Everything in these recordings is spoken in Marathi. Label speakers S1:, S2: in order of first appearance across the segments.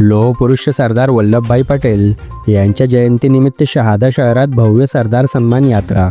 S1: लोहपुरुष सरदार वल्लभभाई पटेल यांच्या जयंतीनिमित्त शहादा शहरात भव्य सरदार सन्मान यात्रा.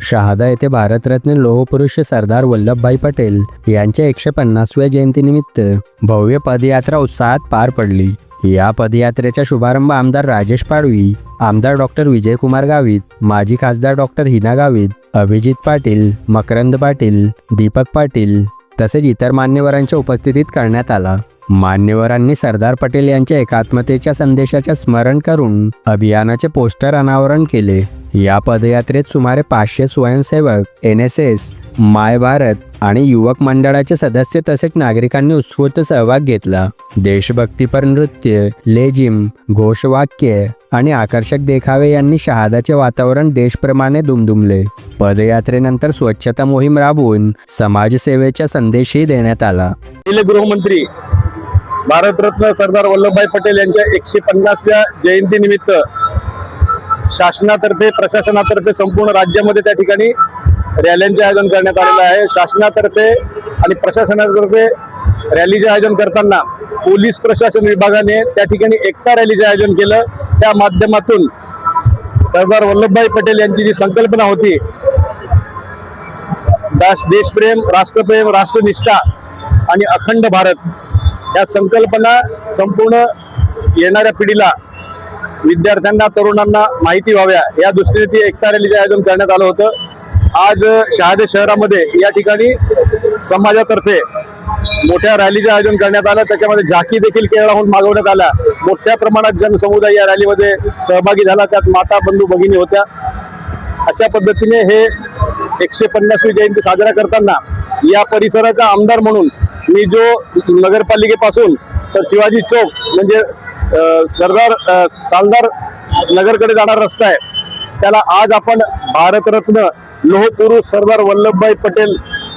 S1: शहादा येथे भारतरत्न लोहपुरुष सरदार वल्लभभाई पटेल यांच्या एकशे पन्नासव्या जयंतीनिमित्त भव्य पदयात्रा उत्साहात पार पडली. या पदयात्रेचा शुभारंभ आमदार राजेश पाडवी आमदार डॉक्टर विजयकुमार गावित माजी खासदार डॉक्टर हिना गावित अभिजित पाटील मकरंद पाटील दीपक पाटील तसेच इतर मान्यवरांच्या उपस्थितीत करण्यात आला. मान्यवरांनी सरदार पटेल यांच्या एकात्मतेच्या संदेशाचे स्मरण करून अभियानाचे पोस्टर अनावरण केले. या पदयात्रेत सुमारे पाचशे स्वयंसेवक N S S my Bharat आणि युवक मंडळाचे सदस्य तसेच नागरिकांनी उत्स्फूर्त सहभाग घेतला. देशभक्तीपर नृत्य लेजिम घोषवाक्य आणि आकर्षक देखावे यांनी शहादाचे वातावरण देशप्रमाणे दुमदुमले. पदयात्रेनंतर स्वच्छता मोहीम राबवून समाजसेवेचा संदेशही देण्यात आला.
S2: गृहमंत्री भारतरत्न सरदार वल्लभभाई पटेल यांच्या एकशे पन्नासव्या जयंतीनिमित्त शासनातर्फे प्रशासनातर्फे संपूर्ण राज्यामध्ये त्या ठिकाणी रॅल्यांचे आयोजन करण्यात आलेलं आहे. शासनातर्फे आणि प्रशासनातर्फे रॅलीचे आयोजन करताना पोलीस प्रशासन विभागाने त्या ठिकाणी एकता रॅलीचे आयोजन केलं. त्या माध्यमातून सरदार वल्लभभाई पटेल यांची जी संकल्पना होती दास देशप्रेम राष्ट्रप्रेम राष्ट्रनिष्ठा आणि अखंड भारत या संकल्पना संपूर्ण येणाऱ्या पिढीला विद्यार्थ्यांना तरुणांना माहिती व्हाव्या. या दृष्टीने ती एकता रॅलीचे आयोजन करण्यात आलं होतं. आज शहादे शहरामध्ये या ठिकाणी समाजातर्फे मोठ्या रॅलीचे आयोजन करण्यात आलं. त्याच्यामध्ये झाकी देखील केरळाहून मागवण्यात आल्या. मोठ्या प्रमाणात जनसमुदाय या रॅलीमध्ये सहभागी झाला. त्यात माता बंधू भगिनी होत्या. अशा पद्धतीने हे एकशे पन्नासवी जयंती साजरा करताना या परिसराचा आमदार म्हणून मी जो नगरपालिकेपासून तर शिवाजी चौक म्हणजे सरदार सालदार नगरकडे जाणारा रस्ता आहे. त्याला आज आपण भारतरत्न लोहपुरुष सरदार वल्लभभाई पटेल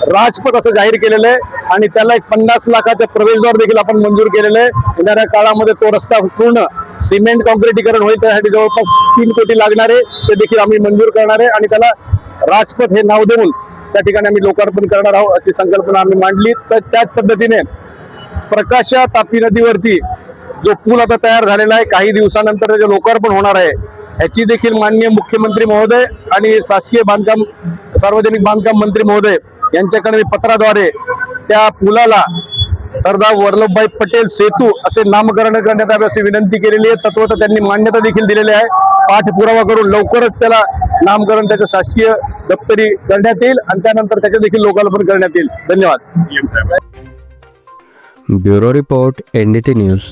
S2: राजपथ असं जाहीर केलेलं आहे आणि त्याला एक पन्नास लाखाचं प्रवेशद्वार देखील आपण मंजूर केलेलं आहे. येणाऱ्या काळामध्ये तो रस्ता पूर्ण सिमेंट कॉन्क्रिटीकरण होईल त्यासाठी जवळपास तीन कोटी लागणार आहे. ते देखील आम्ही मंजूर करणार आहे आणि त्याला राजपथ हे नाव देऊन त्या ठिकाणी आम्ही लोकार्पण करणार आहोत अशी संकल्पना आम्ही मांडली. तर त्याच पद्धतीने प्रकाशा तापी नदीवरती जो पूल आता तयार झालेला आहे काही दिवसानंतर त्याचे लोकार्पण होणार आहे. याची देखील माननीय मुख्यमंत्री महोदय आणि शासकीय बांधकाम सार्वजनिक बांधकाम मंत्री महोदय यांच्याकडे मी पत्राद्वारे त्या पुलाला सरदार वल्लभभाई पटेल सेतू असे नामकरण करण्यात यावे अशी विनंती केलेली आहे. तत्वत त्यांनी मान्यता देखील दिलेली आहे. पाठपुरावा करून लवकरच त्याला नामकरण त्याचं शासकीय दप्तरी करण्यात येईल आणि त्यानंतर त्याचे देखील लोकार्पण करण्यात येईल. धन्यवाद.
S1: Bureau report NDT news.